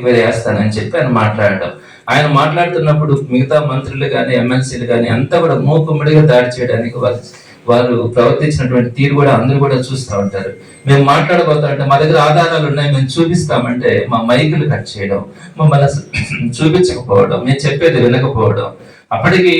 Enquiry చేస్తానని చెప్పి ఆయన మాట్లాడడం. ఆయన మాట్లాడుతున్నప్పుడు మిగతా మంత్రులు కానీ ఎమ్మెల్సీలు కానీ అంతా కూడా మూకుమ్మడిగా దాడి చేయడానికి వాళ్ళు వారు ప్రవర్తించినటువంటి తీరు కూడా అందరూ కూడా చూస్తూ ఉంటారు. మేము మాట్లాడబోతా అంటే మా దగ్గర ఆధారాలు ఉన్నాయి మేము చూపిస్తామంటే మా మైకులు కట్ చేయడం మమ్మల్ని చూపించకపోవడం మేము చెప్పేది వినకపోవడం. అప్పటికి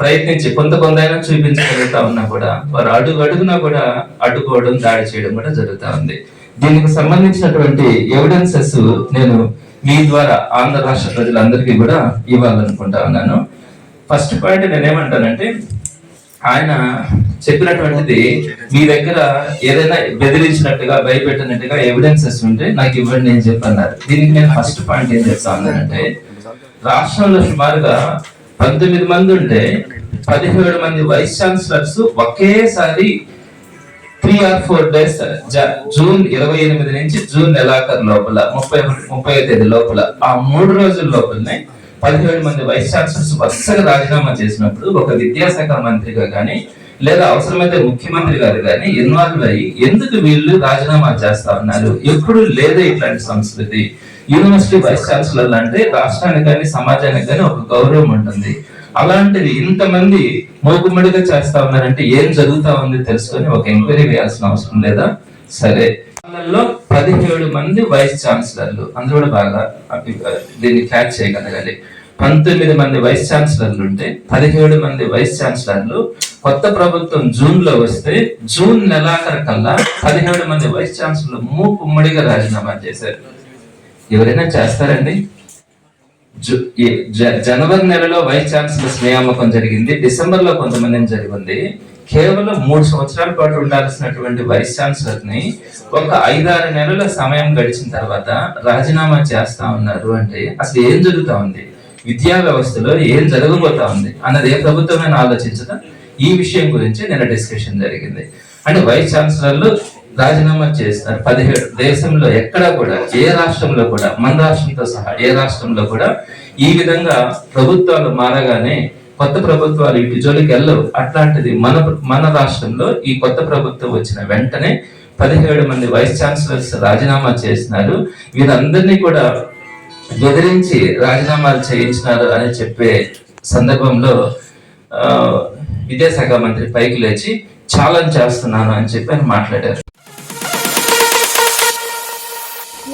ప్రయత్నించి కొంత కొంత అయినా చూపించగలుగుతా ఉన్నా కూడా వారు అడుగు అడుగునా కూడా అడ్డుకోవడం దాడి చేయడం కూడా జరుగుతూ ఉంది. దీనికి సంబంధించినటువంటి ఎవిడెన్సెస్ నేను మీ ద్వారా ఆంధ్ర రాష్ట్ర ప్రజలందరికీ కూడా ఇవ్వాలనుకుంటా ఉన్నాను. ఫస్ట్ పాయింట్ నేనేమంటానంటే ఆయన చెప్పినటువంటిది మీ దగ్గర ఏదైనా బెదిరించినట్టుగా భయపెట్టినట్టుగా ఎవిడెన్సెస్ ఉంటే నాకు ఇవ్వండి నేను చెప్పన్నారు. దీనికి నేను ఫస్ట్ పాయింట్ ఏం చెప్తాను అంటే రాష్ట్రంలో సుమారుగా పంతొమ్మిది మంది ఉంటే పదిహేడు మంది వైస్ ఛాన్సలర్స్ ఒకేసారి three or four days June ఇరవై ఎనిమిది నుంచి జూన్ నెలాఖరు లోపల ముప్పై ముప్పై తేదీ లోపల ఆ మూడు రోజుల లోపలనే పదిహేడు మంది వైస్ ఛాన్సలర్స్ వరుసగా రాజీనామా చేసినప్పుడు ఒక విద్యాశాఖ మంత్రిగా కానీ లేదా అవసరమైతే ముఖ్యమంత్రి గారు కానీ ఇన్వాల్వ్ అయ్యి ఎందుకు వీళ్ళు రాజీనామా చేస్తా ఉన్నారు? ఎప్పుడు లేదా ఇట్లాంటి సంస్కృతి. యూనివర్సిటీ వైస్ ఛాన్సలర్లు అంటే రాష్ట్రానికి కానీ సమాజానికి కానీ ఒక గౌరవం ఉంటుంది. అలాంటిది ఇంతమంది మూకుమ్మడిగా చేస్తా ఉన్నారంటే ఏం జరుగుతా ఉంది తెలుసుకొని ఒక ఎంక్వైరీ వేయాల్సిన అవసరం లేదా? సరే. వాళ్ళల్లో పదిహేడు మంది వైస్ ఛాన్సలర్లు. అందరూ కూడా బాగా దీన్ని క్యాచ్ చేయగలగాలి. పంతొమ్మిది మంది వైస్ ఛాన్సలర్లు ఉంటే పదిహేడు మంది వైస్ ఛాన్సలర్లు కొత్త ప్రభుత్వం జూన్లో వస్తే జూన్ నెలాఖరు కల్లా పదిహేడు మంది వైస్ ఛాన్సలర్లు మూకుమ్మడిగా రాజీనామా చేశారు. ఎవరైనా చేస్తారండి? జనవరి నెలలో వైస్ ఛాన్సలర్స్ నియామకం జరిగింది. డిసెంబర్లో కొంతమంది జరిగింది. కేవలం మూడు సంవత్సరాల పాటు ఉండాల్సినటువంటి వైస్ ఛాన్సలర్ని ఒక ఐదారు నెలల సమయం గడిచిన తర్వాత రాజీనామా చేస్తా ఉన్నారు అంటే అసలు ఏం జరుగుతా ఉంది? విద్యా వ్యవస్థలో ఏం జరగబోతా ఉంది? అన్నది ఏ ప్రభుత్వమైనా ఆలోచించదా? ఈ విషయం గురించి నిన్న డిస్కషన్ జరిగింది. అంటే వైస్ ఛాన్సలర్లు రాజీనామా చేస్తారు. పదిహేడు దేశంలో ఎక్కడా కూడా ఏ రాష్ట్రంలో కూడా మన రాష్ట్రంతో సహా ఏ రాష్ట్రంలో కూడా ఈ విధంగా ప్రభుత్వాలు మారగానే కొత్త ప్రభుత్వాలు ఇటు జోలికి వెళ్ళవు. అట్లాంటిది మన మన రాష్ట్రంలో ఈ కొత్త ప్రభుత్వం వచ్చిన వెంటనే పదిహేడు మంది వైస్ ఛాన్సలర్స్ రాజీనామా చేసినారు. వీరందరినీ కూడా బెదిరించి రాజీనామాలు చేయించినారు అని చెప్పే సందర్భంలో విద్యాశాఖ మంత్రి పైకి లేచి ఛాలెంజ్ చేస్తున్నాను అని చెప్పి ఆయన మాట్లాడారు.